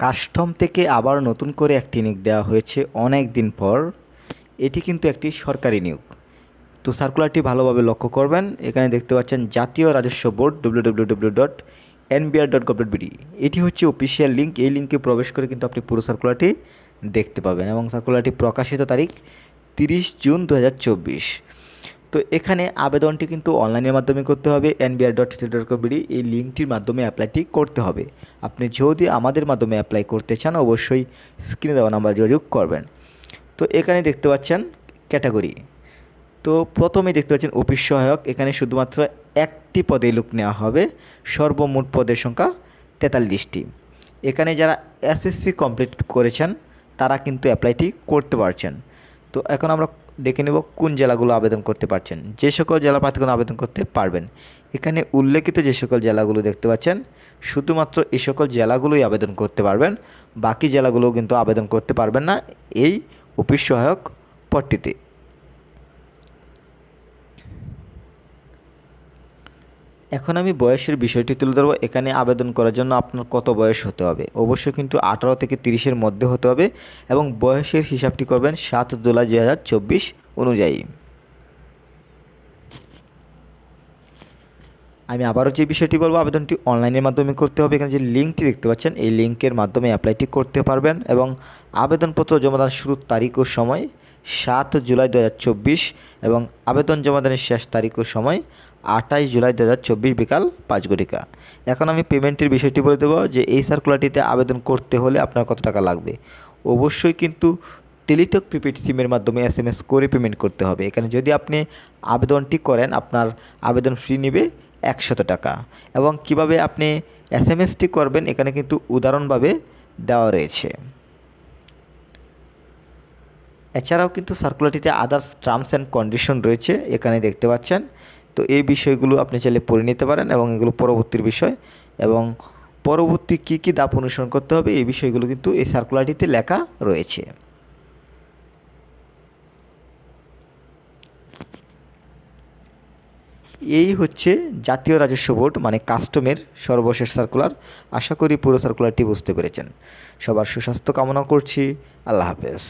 Custom থেকে আবার নতুন করে একটি নিয়োগ দেওয়া হয়েছে অনেক দিন পর। এটি কিন্তু একটি সরকারি নিয়োগ। তো সার্কুলারটি ভালোভাবে লক্ষ্য করবেন। এখানে দেখতে পাচ্ছেন জাতীয় রাজস্ব board W W W dot NBR dot gov dot BD এটি হচ্ছে অফিসিয়াল লিঙ্ক এই লিঙ্কে প্রবেশ করে কিন্তু আপনি পুরো সার্কুলারটি দেখতে পাবেন এবং সার্কুলারটি প্রকাশিত তারিখ তিরিশ জুন দু হাজার চব্বিশ। তো এখানে আবেদনটি কিন্তু অনলাইনের মাধ্যমে করতে হবে এনবিআর ডট ডট কবিডি এই লিঙ্কটির মাধ্যমে অ্যাপ্লাইটি করতে হবে। আপনি যদি আমাদের মাধ্যমে অ্যাপ্লাই করতে চান, অবশ্যই স্ক্রিনে দেওয়া নাম্বার যোগাযোগ করবেন। তো এখানে দেখতে পাচ্ছেন ক্যাটাগরি তো প্রথমেই দেখতে পাচ্ছেন অফিস সহায়ক, এখানে শুধুমাত্র একটি পদে লোক নেওয়া হবে, সর্বমোট পদের সংখ্যা তেতাল্লিশটি। এখানে যারা এসএসসি কমপ্লিট করেছেন, তারা কিন্তু অ্যাপ্লাইটি করতে পারছেন। তো এখন আমরা দেখে নেব কোন জেলাগুলো আবেদন করতে পারছেন। যে সকল জেলা প্রার্থীগণ আবেদন করতে পারবেন। এখানে উল্লেখিত যে সকল জেলাগুলো দেখতে পাচ্ছেন, শুধুমাত্র এই সকল জেলাগুলোই আবেদন করতে পারবেন। বাকি জেলাগুলো কিন্তু আবেদন করতে পারবেন না এই অফিস সহায়ক পদটিতে। এখন আমি বয়সের বিষয়টি তুলে ধরবো। এখানে আবেদন করার জন্য আপনার কত বয়স হতে হবে? অবশ্যই কিন্তু আঠারো থেকে তিরিশের মধ্যে হতে হবে এবং বয়সের হিসাবটি করবেন সাত জুলাই দুই হাজার চব্বিশ অনুযায়ী। আমি আবারও যে বিষয়টি বলব, আবেদনটি অনলাইনের মাধ্যমে করতে হবে। এখানে যে লিঙ্কটি দেখতে পাচ্ছেন, এই লিঙ্কের মাধ্যমে অ্যাপ্লাইটি করতে পারবেন এবং আবেদনপত্র জমাদান শুরুর তারিখ ও সময় সাত জুলাই দু হাজার চব্বিশ এবং আবেদন জমাদানের শেষ তারিখ ও সময় আঠাশ জুলাই দু হাজার চব্বিশ বিকাল পাঁচ ঘটিকা। এখন আমি পেমেন্টের বিষয়টি বলে দেবো যে এই সার্কুলারটিতে আবেদন করতে হলে আপনার কত টাকা লাগবে। অবশ্যই কিন্তু টেলিটক প্রিপেড সিমের মাধ্যমে এস এম এস করে পেমেন্ট করতে হবে। এখানে যদি আপনি আবেদনটি করেন, আপনার আবেদন ফ্রি নেবে একশত টাকা। এবং কীভাবে আপনি এস এম এসটি করবেন, এখানে কিন্তু উদাহরণভাবে দেওয়া রয়েছে। এছাড়াও কিন্তু সার্কুলারটিতে আদার্স টার্মস অ্যান্ড কন্ডিশন রয়েছে, এখানে দেখতে পাচ্ছেন। তো এই বিষয়গুলো আপনি চাইলে পড়ে নিতে পারেন এবং এগুলো পরবর্তীর বিষয়। এবং পরবর্তী কি কি দাপ অনুসরণ করতে হবে, এই বিষয়গুলো কিন্তু এই সার্কুলারটিতে লেখা রয়েছে। এই হচ্ছে জাতীয় রাজস্ব বোর্ড মানে কাস্টমের সর্বশেষ সার্কুলার আশা করি পুরো সার্কুলারটি বুঝতে পেরেছেন। সবার সুস্বাস্থ্য কামনা করছি। আল্লাহ হাফেজ।